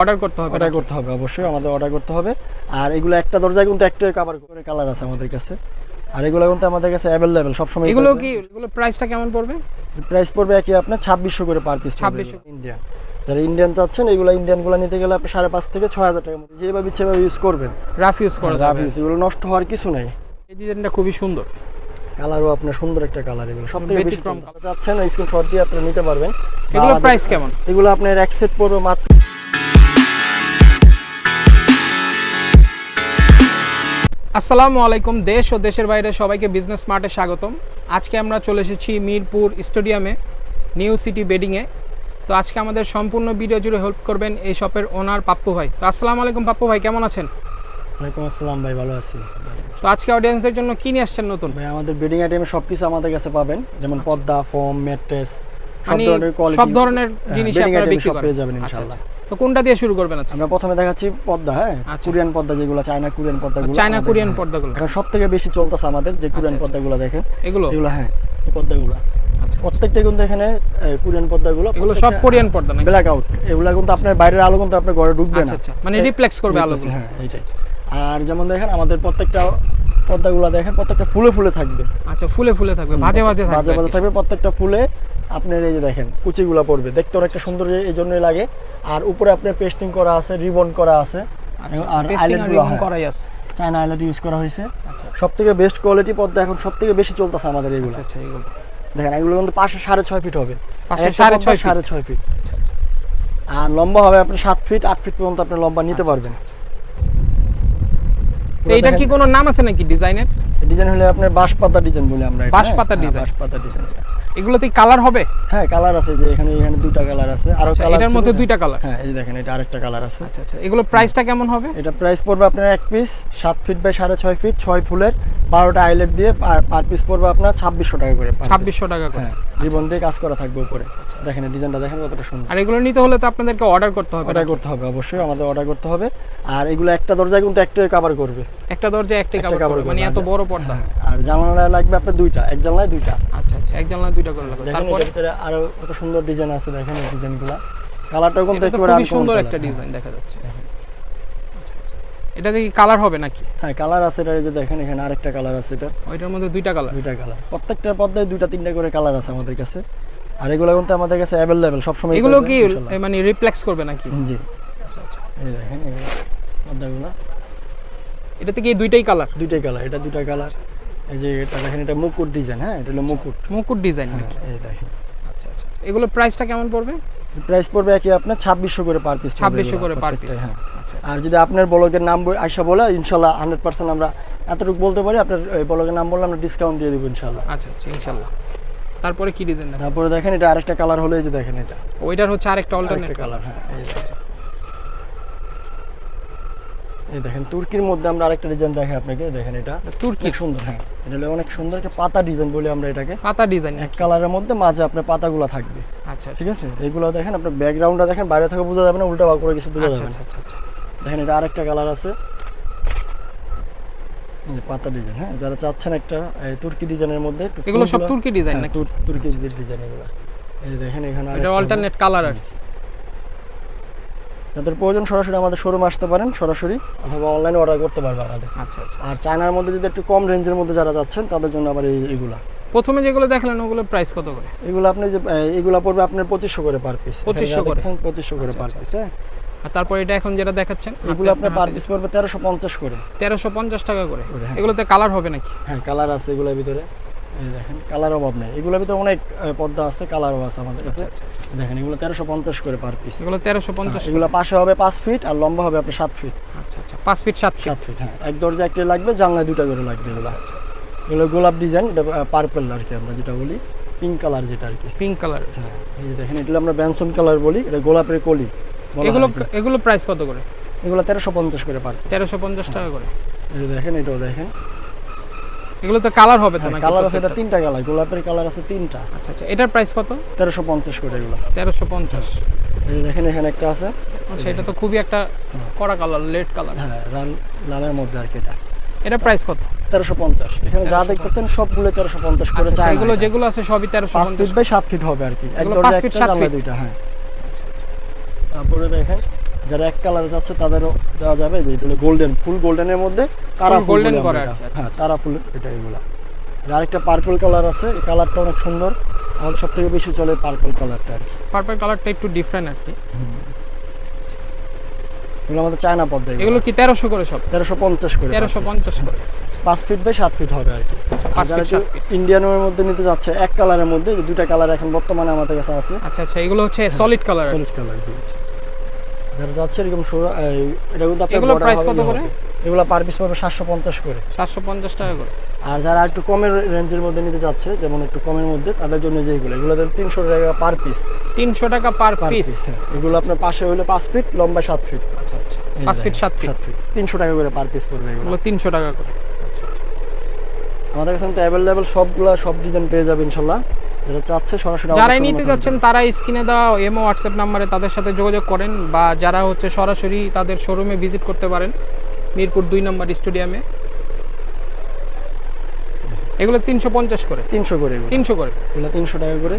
Order করতে হবে order করতে হবে অবশ্যই আমাদের অর্ডার করতে হবে। আর এগুলো একটা দরজায় কিন্তু একটা কাভার করে কালার আছে আমাদের কাছে। আর এগুলো কিন্তু আমাদের কাছে অ্যাভেলেবেল সবসময় এগুলো কি এগুলো প্রাইসটা কেমন পড়বে? প্রাইস পড়বে একই আপনার ছাব্বিশশো করে পার পিস 2600 ইন্ডিয়ান যারা ইন্ডিয়ান চাচ্ছেন এগুলো ইন্ডিয়ানগুলো নিতে গেলে আপনি সাড়ে পাঁচ থেকে ছয় হাজার টাকার মধ্যে যেভাবে ইচ্ছে ইউজ করবেন। রাফ ইউজ করা রাফ ইউজ এগুলো নষ্ট হওয়ার কিছু নাই। এই ডিজাইনটা খুবই সুন্দর। কালারও আপনার সুন্দর একটা কালার এগুলো। সব থেকে বেশি চাচ্ছেন স্ক্রিনশট দিয়ে আপনি নিতে পারবেন। এগুলো প্রাইস কেমন? এগুলো আপনার এক সেট পড়বে মাত্র আসসালামু আলাইকুম দেশ ও দেশের বাইরে সবাইকে বিজনেস স্মার্টে স্বাগতম। আজকে আমরা চলে এসেছি মিরপুর স্টেডিয়ামে নিউ সিটি বেডিংয়ে তো আজকে আমাদের সম্পূর্ণ ভিডিও জুড়ে হেল্প করবেন এই শপের ওনার পাপ্পু ভাই। তো আসসালামু আলাইকুম পাপ্পু ভাই কেমন আছেন? ওয়ালাইকুম আসসালাম ভাই ভালো আছি। তো আজকে অডিয়েন্সদের জন্য কি নিয়ে আসছেন নতুন? ভাই আমাদের বেডিং আইটেমে সব কিছু আমাদের কাছে পাবেন। যেমন পর্দা ফোম ম্যাট্রেস সব মানে ধরনের কোয়ালিটি সব ধরনের জিনিস আপনারা বিক্রি পেয়ে যাবেন আচ্ছা, ইনশাআল্লাহ। আচ্ছা। তো কোনটা দিয়ে শুরু করবেন আজকে? আমরা প্রথমে দেখাচ্ছি পর্দা হ্যাঁ? আচ্ছা। কোরিয়ান পর্দা যেগুলো চায়না কোরিয়ান পর্দাগুলো চায়না কোরিয়ান। পর্দাগুলো এখন সব থেকে বেশি চলতেছে আমাদের যে কোরিয়ান আচ্ছা। পর্দাগুলো দেখেন এগুলো? এগুলো হ্যাঁ পর্দাগুলো আচ্ছা। প্রত্যেকটা কিন্তু এখানে কোরিয়ান পর্দাগুলো এগুলো সব কোরিয়ান পর্দা নাকি? ব্ল্যাক আউট এগুলো কিন্তু আপনার বাইরের আলো কিন্তু আপনার ঘরে ঢুকবে আচ্ছা না। আচ্ছা মানে রিফ্লেক্স করবে আলোগুলো। হ্যাঁ এইটাই আর যেমন দেখেন আমাদের প্রত্যেকটা পর্দাগুলো দেখেন প্রত্যেকটা ফুলে ফুলে থাকবে। আচ্ছা ফুলে ফুলে থাকবে ভাজে ভাজে থাকবে আর থাকবে প্রত্যেকটা ফুলে আপনার এই যে দেখেন কুচিগুলো পড়বে। দেখতে অনেকটা সুন্দর এই জন্যই লাগে। আর উপরে আপনার পেস্টিং করা আছে রিবন করা আছে। আচ্ছা, আর আইল্যান্ডগুলো করাই আছে। চায়না আইল্যান্ড ইউজ করা হয়েছে। আচ্ছা। সব থেকে বেস্ট কোয়ালিটি পর্দা এখন সব থেকে বেশি চলতেছে আমাদের এগুলো। আচ্ছা আচ্ছা এগুলো দেখেন এগুলো কিন্তু পাশে সাড়ে ছয় ফিট হবে। পাশে সাড়ে ছয় সাড়ে ছয় ফিট আচ্ছা আচ্ছা। আর লম্বা হবে আপনি সাত ফিট আট ফিট পর্যন্ত আপনি লম্বা নিতে পারবেন। তো এটার কি কোনো নাম আছে নাকি ডিজাইনের? ডিজাইন হলে আপনার বাঁশ পাতা ডিজাইন বলে আমরা বাঁশপাতা ডিজাইন বাঁশপাতা ডিজাইন এগুলোতে কালার হবে? হ্যাঁ কালার আছে যে এখানে এখানে দুইটা কালার আছে। আরও আচ্ছা, কালার এটার মধ্যে দুইটা কালার হ্যাঁ এই যে দেখেন এটা আরেকটা কালার আছে। আচ্ছা আচ্ছা এগুলো প্রাইসটা কেমন হবে? এটা প্রাইস পড়বে আপনার এক পিস সাত ফিট বাই সাড়ে ছয় ফিট ছয় ফুলের। বারোটা আইলেট দিয়ে পার পিস পড়বে আপনার ছাব্বিশশো টাকা করে ছাব্বিশশো টাকা করে। হ্যাঁ রিবন দিয়ে কাজ করা থাকবে উপরে। দেখেন ডিজাইনটা দেখেন কতটা সুন্দর। আর এগুলো নিতে হলে তো আপনাদেরকে অর্ডার করতে হবে অর্ডার করতে হবে অবশ্যই আমাদের অর্ডার করতে হবে। আর এগুলো একটা দরজায় কিন্তু একটাই কাভার করবে। একটা দরজায় একটাই একটা কাভার করবে মানে এত আচ্ছা। বড় পর্দা। আর জানালা লাগবে আপনার দুইটা এক জানলায় দুইটা। আচ্ছা আচ্ছা এক জানলা দুইটা করে লাগবে তারপরে? ভিতরে আরও কত সুন্দর ডিজাইন আছে দেখেন এই ডিজাইনগুলো কালারটাও কিন্তু একেবারে সুন্দর একটা ডিজাইন দেখা যাচ্ছে। আচ্ছা, আচ্ছা। এটা দেখি কালার হবে নাকি? হ্যাঁ কালার আছে এটা এই যে দেখেন এখানে আরেকটা কালার আছে এটা। ওইটার মধ্যে দুইটা কালার দুইটা কালার প্রত্যেকটা পর্দায় দুইটা তিনটা করে কালার আছে আমাদের কাছে। আর এগুলো কিন্তু আমাদের কাছে অ্যাভেলেবেল সবসময় এগুলো কি মানে রিফ্লেক্স করবে নাকি? জি। আচ্ছা আচ্ছা। এই দেখেন এগুলো পর্দাগুলো। এটাতে কি দুইটাই কালার দুইটাই কালার এটা দুইটা কালার এই যে এটা দেখেন এটা মুকুট ডিজাইন হ্যাঁ এটা হলো মুকুট। মুকুট ডিজাইন নাকি? এই দেখেন। আচ্ছা আচ্ছা এগুলো প্রাইসটা কেমন পড়বে? প্রাইস পড়বে একই আপনার ছাব্বিশশো করে পার পিস ছাব্বিশশো করে পার পিস হ্যাঁ। আচ্ছা আর যদি আপনার ব্লগের নাম আইসা বলে ইনশাল্লাহ হান্ড্রেড পার্সেন্ট আমরা এতটুকু বলতে পারি আপনার এই ব্লগের নাম বললে আমরা ডিসকাউন্ট দিয়ে দেবো ইনশাল্লাহ। আচ্ছা আচ্ছা ইনশাল্লাহ। তারপরে কি ডিজাইন তারপরে দেখেন এটা আরেকটা কালার হলে যে দেখেন এটা। ওইটার হচ্ছে আরেকটা অল্টারনেট কালার কালার হ্যাঁ এই দেখেন তুর্কির মধ্যে আমরা আরেকটা ডিজাইন দেখাই আপনাকে দেখেন এটা। তুর্কি? সুন্দর হ্যাঁ। এটা অনেক সুন্দর একটা পাতা ডিজাইন বলি আমরা এটাকে। পাতা ডিজাইন এক কালারের মধ্যে মাঝে আপনার পাতাগুলো থাকবে। আচ্ছা ঠিক আছে? এগুলো দেখেন আপনার ব্যাকগ্রাউন্ডটা দেখেন বাইরে থেকে বোঝা যাবে না উল্টা ভাগ করে কিছু বোঝা আচ্ছা যাবে আচ্ছা আচ্ছা আচ্ছা। দেখেন এটা আরেকটা কালার আছে। পাতা ডিজাইন হ্যাঁ? যারা চাচ্ছেন একটা তুর্কি ডিজাইনের মধ্যে এগুলো সব তুর্কি ডিজাইন হ্যাঁ, তুর- তুর্কি ডিজাইন এগুলো। এই দেখেন এখানে এটা অল্টারনেট কালার আর কি। যাদের প্রয়োজন সরাসরি আমাদের শোরুমে আসতে পারেন সরাসরি অথবা অনলাইনে অর্ডার করতে পারবে আমাদের। আচ্ছা আচ্ছা। আর চায়নার মধ্যে যদি একটু কম রেঞ্জের মধ্যে যারা যাচ্ছেন তাদের জন্য আবার এই এগুলা। প্রথমে যেগুলো দেখালেন ওগুলো প্রাইস কত করে? এগুলো আপনি যে এগুলা পড়বে আপনার পঁচিশশো করে পার পিস 2500 করে? পঁচিশশো করে আচ্ছা, পার আচ্ছা, পিস হ্যাঁ। আর তারপর এটা এখন যেটা দেখাচ্ছেন এগুলো আপনার পার পিস পড়বে তেরোশো পঞ্চাশ করে। তেরোশো পঞ্চাশ টাকা করে। এগুলোতে কালার হবে নাকি? হ্যাঁ কালার আছে এগুলোর ভিতরে। দেখেন কালার অভাব নেই। এগুলোর ভিতরে অনেক পর্দা আছে কালারও আছে আমাদের কাছে। দেখেন এগুলো তেরোশো পঞ্চাশ করে পার পিস এগুলো তেরোশো পঞ্চাশ এগুলো পাশে হবে পাঁচ ফিট আর লম্বা হবে আপনার সাত ফিট আচ্ছা আচ্ছা পাঁচ ফিট সাত সাত ফিট হ্যাঁ। এক দরজা একটা লাগবে জানলায় দুটা করে লাগবে এগুলো। আচ্ছা, এগুলো গোলাপ ডিজাইন এটা পার্পল আর কি আমরা যেটা বলি পিঙ্ক কালার যেটা আর কি। পিঙ্ক কালার হ্যাঁ এই যে দেখেন এগুলো আমরা ব্যানসন কালার বলি এটা গোলাপের কলি। এগুলো হয়। এগুলো প্রাইস কত করে? এগুলো তেরোশো পঞ্চাশ করে পার তেরোশো পঞ্চাশ টাকা করে। এই দেখেন এটাও দেখেন। এগুলোতে কালার হবে তো নাকি কালার আছে এটা তিনটা কালার গোলাপের কালার আছে তিনটা। আচ্ছা আচ্ছা এটার প্রাইস কত? তেরোশো পঞ্চাশ করে এগুলো। তেরোশো পঞ্চাশ। এই দেখেন এখানে একটা আছে। আচ্ছা এটা তো খুবই একটা কড়া কালার লেট কালার হ্যাঁ লাল লালের মধ্যে আর কি এটা। এটা প্রাইস কত? তেরোশো পঞ্চাশ। এখানে যা দেখতেছেন সবগুলো তেরোশো পঞ্চাশ করে আচ্ছা, আচ্ছা, এগুলো যেগুলো আছে সবই তেরোশো পাঁচ পঞ্চাশ ফিট বাই সাত ফিট হবে আর কি। এক এগুলো দরজা একটা জানলা দুইটা হ্যাঁ। তারপরে দেখেন যারা এক কালার যাচ্ছে তাদেরও দেওয়া যাবে। যে এটা গোল্ডেন ফুল গোল্ডেনের মধ্যে তারা golden করা আচ্ছা, হ্যাঁ তারা ফুল এটা এগুলা আর আরেকটা পার্পল কালার আছে এই কালারটা অনেক সুন্দর। আমাদের সব থেকে বেশি চলে পার্পল কালারটা আর পার্পল কালারটা একটু ডিফারেন্ট আর কি। এগুলো আমাদের চায়না পদ্মা এগুলো। কি তেরোশো করে সব? তেরোশো পঞ্চাশ করে তেরোশো পঞ্চাশ করে। পাঁচ ফিট বাই সাত ফিট হবে আর কি। যারা ইন্ডিয়ানের মধ্যে নিতে যাচ্ছে এক কালারের মধ্যে দুইটা কালার এখন বর্তমানে আমাদের কাছে আছে। আচ্ছা আচ্ছা এগুলো হচ্ছে সলিড কালার সলিড কালার জি। যারা যাচ্ছে এরকম এটা কিন্তু আপনার এগুলোর border কত করে? এগুলো পার পিস পড়বে সাতশো পঞ্চাশ করে। সাতশো পঞ্চাশ টাকা করে। আর যারা একটু কমের রেঞ্জের মধ্যে নিতে যাচ্ছে যেমন একটু কমের মধ্যে তাদের জন্য যে এগুলো এগুলো তিনশো টাকা পার পিস তিনশো টাকা পার পার পিস পিস এগুলো আপনার পাশে হলে পাঁচ ফিট লম্বা সাত ফিট আচ্ছা আচ্ছা। ফিট সাত ফিট সাত ফিট তিনশো টাকা করে পার পিস পড়বে এগুলো। টাকা করে। আমাদের কাছে অ্যাভেলেবেল সব ডিজাইন পেয়ে যাবে ইনশাল্লাহ। চাচ্ছে সরাসরি যারাই নিতে এ যাচ্ছেন তারা স্ক্রিনে দেওয়া এমও হোয়াটসঅ্যাপ নাম্বারে তাদের সাথে যোগাযোগ করেন বা যারা হচ্ছে সরাসরি তাদের শোরুমে ভিজিট করতে পারেন মিরপুর দুই নম্বর স্টেডিয়ামে। এগুলো তিনশো পঞ্চাশ করে। তিনশো করে তিনশো করে। এগুলো তিনশো টাকা করে।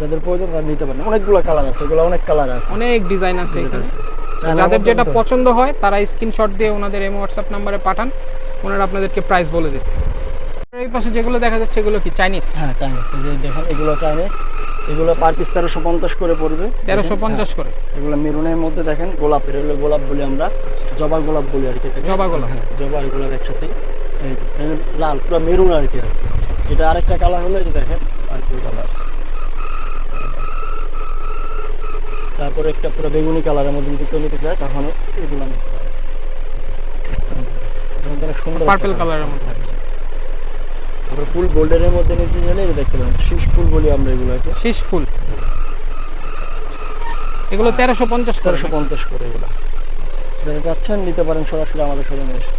যাদের প্রয়োজন তারা নিতে পারেন। অনেকগুলো কালার আছে এগুলো অনেক কালার আছে। অনেক ডিজাইন আছে যাদের যেটা পছন্দ হয় তারা স্ক্রিনশট দিয়ে ওনাদের এমও হোয়াটসঅ্যাপ নাম্বারে পাঠান। ওনারা আপনাদেরকে প্রাইস বলে দেবে। এই পাশে যেগুলো দেখা যাচ্ছে এগুলো কি চাইনিজ হ্যাঁ চাইনিজ এই দেখেন এগুলো চাইনিজ এগুলো পার পিস তেরোশো পঞ্চাশ করে পড়বে। তেরোশো পঞ্চাশ করে। হ্যাঁ, এগুলো মেরুনের মধ্যে দেখেন গোলাপের এগুলো গোলাপ বলি আমরা। জবা গোলাপ বলি আর কি জবা গোলাপ। হ্যাঁ। জবা আর গোলাপ একসাথে। লাল পুরো মেরুন আর কি এটা আরেকটা কালার হলো যে দেখেন আর কি কালার তারপরে একটা পুরো বেগুনি কালারের মধ্যে যদি কেউ নিতে চায় তখন এগুলো অনেক সুন্দর পার্পল কালারের মধ্যে। তারপরে ফুল গোল্ডেনের মধ্যে নিতে গেলে এটা দেখতে পারেন শীষ ফুল বলি আমরা এগুলোকে। শীষ ফুল। এগুলো তেরোশো পঞ্চাশ তেরোশো পঞ্চাশ করে এগুলো। যারা যাচ্ছেন নিতে পারেন সরাসরি আমাদের শোরুমে এসে।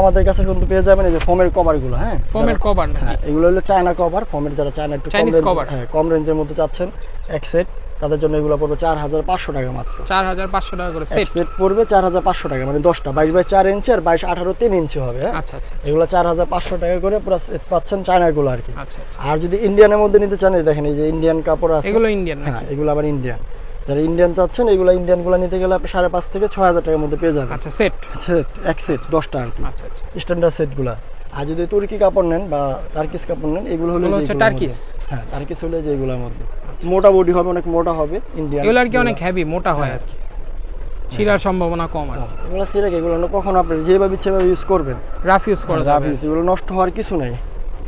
আমাদের কাছে কিন্তু পেয়ে যাবেন এই যে ফোমের কভারগুলো হ্যাঁ? ফোমের কভার হ্যাঁ এগুলো হলো চায়না কভার ফোমের যারা চায়না একটু কম হ্যাঁ কম রেঞ্জের মধ্যে চাচ্ছেন এক সেট তাদের জন্য এগুলো পড়বে চার হাজার পাঁচশো টাকা মাত্র। চার হাজার পাঁচশো টাকা করে সেট সেট পড়বে চার হাজার পাঁচশো টাকা মানে দশটা। বাইশ বাই চার ইঞ্চি আর বাইশ আঠারো তিন ইঞ্চি হবে হ্যাঁ? আচ্ছা আচ্ছা এগুলো চার হাজার পাঁচশো টাকা করে পুরো set পাচ্ছেন চায়নাগুলো আর কি। আচ্ছা আচ্ছা। আর যদি ইন্ডিয়ানের মধ্যে নিতে চান এই দেখেন এই যে ইন্ডিয়ান কাপড় আছে। এগুলো ইন্ডিয়ান হ্যাঁ এগুলো আবার ইন্ডিয়ান যারা ইন্ডিয়ান চাচ্ছেন এগুলো ইন্ডিয়ানগুলো নিতে গেলে আপনি সাড়ে পাঁচ থেকে ছয় হাজার টাকার মধ্যে পেয়ে যাবেন। আচ্ছা সেট সেট এক সেট দশটা আর কি। আচ্ছা আচ্ছা। স্ট্যান্ডার্ড সেটগুলো আর যদি তুর্কি কাপড় নেন বা টার্কিস কাপড় নেন এগুলো হলো হচ্ছে টার্কিস। হ্যাঁ টার্কিস হলে যে এগুলোর মধ্যে। মোটা বডি হবে অনেক মোটা হবে ইন্ডিয়ান এগুলো আর কি অনেক হেভি মোটা হয় আর কি। ছিঁড়ার সম্ভাবনা কম আর কি। এগুলো সিরাক এগুলো কখনো আপনি যেভাবে ইচ্ছে ইউজ করবেন রাফ ইউজ করা রাফ ইউজ এগুলো নষ্ট হওয়ার কিছু নেই।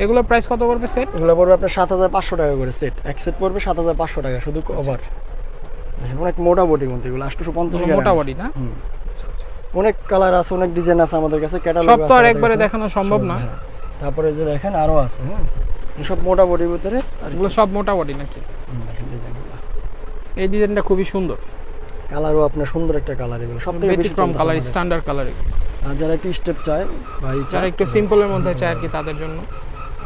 এগুলোর প্রাইস কত পড়বে সেট এগুলো পড়বে আপনার সাত হাজার পাঁচশো টাকা করে সেট এক সেট পড়বে সাত হাজার পাঁচশো টাকা শুধু আচ্ছা, কভার অনেক মোটা বডি কিন্তু এগুলো আটশো পঞ্চাশ মোটা বডি না? অনেক কালার আছে অনেক ডিজাইন আছে আমাদের কাছে ক্যাটালগ সব তো আর একবারে দেখানো সম্ভব না। তারপরে যে দেখেন আরও আছে হ্যাঁ সব মোটা বডির ভিতরে আর এগুলো সব মোটা বডি নাকি? এই ডিজাইনটা খুবই সুন্দর। কালারও আপনার সুন্দর একটা কালার এগুলো সব থেকে বেশি ব্যতিক্রম কালার স্ট্যান্ডার্ড কালার এগুলো। আর যারা একটু স্টেপ চায় এই যারা একটু সিম্পলের মধ্যে চায় আর কি তাদের জন্য।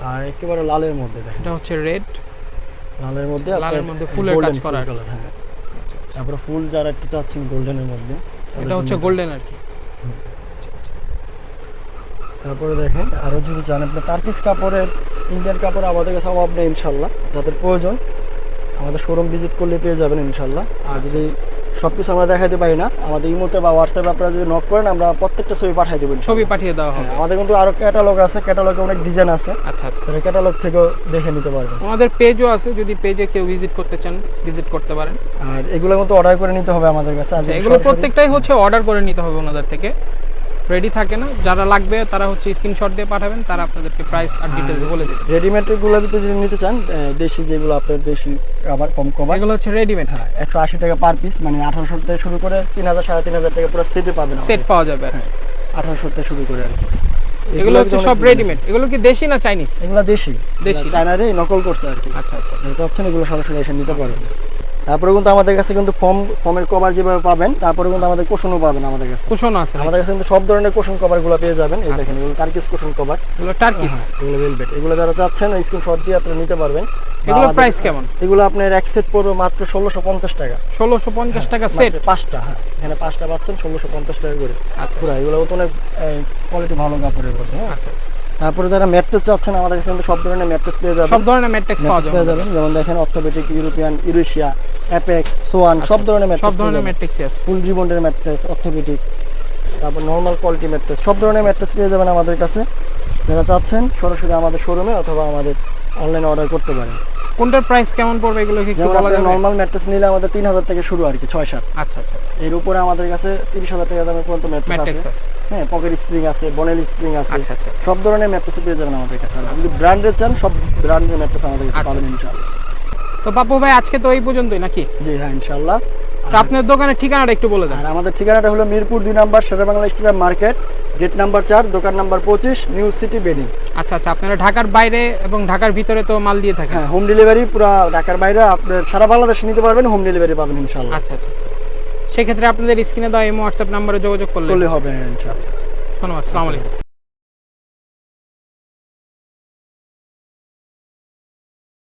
আর একেবারে লালের মধ্যে দেখেন। এটা হচ্ছে রেড লালের মধ্যে লালের মধ্যে ফুলের কাজ করা ফুল আর হ্যাঁ। তারপরে ফুল যারা একটু চাচ্ছেন গোল্ডেনের মধ্যে এটা হচ্ছে গোল্ডেন আর কি। তারপরে দেখেন আরও যদি চান আপনি তার্কিস কাপড়ের ইন্ডিয়ান কাপড় আমাদের কাছে অভাব নেই ইনশাল্লাহ যাদের প্রয়োজন। আমাদের শোরুম ভিজিট করলে পেয়ে যাবেন ইনশাল্লাহ আর যদি সব কিছু আমরা দেখাতে পারি না আমাদের ইমোতে বা হোয়াটসঅ্যাপে আপনারা যদি নক করেন আমরা প্রত্যেকটা ছবি পাঠিয়ে দেবেন ছবি পাঠিয়ে দেওয়া হবে। আমাদের কিন্তু আরও ক্যাটালগ আছে ক্যাটালগে অনেক ডিজাইন আছে। আচ্ছা আচ্ছা। ক্যাটালগ থেকেও দেখে নিতে পারবেন। ওনাদের পেজও আছে যদি পেজে কেউ ভিজিট করতে চান ভিজিট করতে পারেন। আর এগুলো কিন্তু অর্ডার করে নিতে হবে আমাদের কাছে। আচ্ছা এগুলো প্রত্যেকটাই হচ্ছে অর্ডার করে নিতে হবে ওনাদের থেকে। রেডি থাকে না যারা লাগবে তারা হচ্ছে স্ক্রিনশট দিয়ে পাঠাবেন তারা আপনাদেরকে প্রাইস আর ডিটেলস বলে দেবে। রেডিমেডেরগুলো ভিতরে যদি নিতে চান দেশি যেগুলো আপনার দেশি আবার কম কভার এগুলো হচ্ছে রেডিমেড একশো আশি টাকা পার পিস মানে আঠারোশো থেকে শুরু করে তিন হাজার সাড়ে তিন হাজার টাকা পুরো সেটে পাবেন সেট পাওয়া যাবে আর কি। আঠারোশো থেকে শুরু করে আর এগুলো হচ্ছে সব রেডিমেড এগুলো কি দেশি না চাইনিজ এগুলো দেশি। দেশি। চায়নারে নকল করছে আর কি। আচ্ছা আচ্ছা যারা চাচ্ছেন এগুলো সরাসরি এসে নিতে পারবেন। তারপরে কিন্তু আমাদের কাছে কিন্তু ফর্ম ফর্মের কভার যেভাবে পাবেন তারপরে কিন্তু আমাদের কোশনও পাবেন আমাদের কাছে। কুশন আছে আমাদের কাছে কিন্তু সব ধরনের কোশন কভারগুলো পেয়ে যাবেন। এই আচ্ছা, দেখেন এগুলো টার্কিস কোশন কভার এগুলো টার্কিস এগুলো ভেলভেট এগুলো যারা চাচ্ছেন স্ক্রিনশট দিয়ে আপনারা নিতে পারবেন। আমাদের- প্রাইস কেমন? এগুলো আপনার এক সেট পড়বে মাত্র ষোলোশো পঞ্চাশ টাকা। ষোলোশো পঞ্চাশ টাকা সেট পাঁচটা হ্যাঁ। এখানে পাঁচটা পাচ্ছেন ষোলোশো পঞ্চাশ টাকা করে। আচ্ছা পুরো এগুলো তো অনেক কোয়ালিটি ভালো কাপড়ের মধ্যে হ্যাঁ। আচ্ছা আচ্ছা। তারপরে যারা ম্যাট্রেস চাচ্ছেন আমাদের কাছে কিন্তু সব ধরনের ম্যাট্রেস পেয়ে যাবেন। সব ধরনের ম্যাট্রেস পাওয়া যাবে। পেয়ে যাবে যাবেন যেমন দেখেন orthopaedic European Eurasia Apex Swan সব ধরনের ম্যাট্রেস সব ধরনের ম্যাট্রেস আছে। ফুল রিবন্ডের ম্যাট্রেস অর্থোপেডিক তারপর নর্মাল কোয়ালিটি ম্যাট্রেস সব ধরনের ম্যাট্রেস পেয়ে যাবেন আমাদের কাছে। যারা চাচ্ছেন সরাসরি আমাদের শোরুমে অথবা আমাদের অনলাইনে অর্ডার করতে পারেন। কোনটার প্রাইস কেমন পড়বে এগুলো কি একটু যেমন বলা আপনি যাবে? নর্মাল ম্যাট্রেস নিলে আমাদের তিন হাজার থেকে শুরু আর কি ছয় সাত। আচ্ছা আচ্ছা আচ্ছা এর উপরে আমাদের কাছে তিরিশ হাজার টাকা দামের পর্যন্ত ম্যাট্রেস আছে। হ্যাঁ পকেট স্প্রিং আছে বনেল স্প্রিং আছে। আচ্ছা আচ্ছা সব ধরনের ম্যাট্রেস পেয়ে যাবেন আমাদের কাছে। যদি ব্র্যান্ডের চান সব ব্র্যান্ডের ম্যাট্রেস আমাদের কাছে আচ্ছা, পাবেন আচ্ছা। ইনশাআল্লাহ। তো পাপু ভাই আজকে তো এই পর্যন্তই নাকি? জি হ্যাঁ ইনশাআল্লাহ। তো আপনার দোকানের ঠিকানাটা একটু বলে দেন। আর আমাদের ঠিকানাটা হলো মিরপুর দুই number Shere Bangla stadium market gate number চার দোকান নাম্বার পঁচিশ নিউ সিটি বেডিং আচ্ছা আচ্ছা আপনারা ঢাকার বাইরে এবং ঢাকার ভিতরে তো মাল দিয়ে থাকেন? হ্যাঁ হোম ডেলিভারি পুরো ঢাকার বাইরে আপনার সারা বাংলাদেশে নিতে পারবেন হোম ডেলিভারি পাবেন ইনশাআল্লাহ। আচ্ছা আচ্ছা আচ্ছা। সেক্ষেত্রে আপনাদের স্ক্রিনে দেওয়া এই হোয়াটসঅ্যাপ নম্বরে যোগাযোগ করলে হবে হ্যাঁ ইনশাআল্লাহ। ধন্যবাদ আসসালামু আলাইকুম।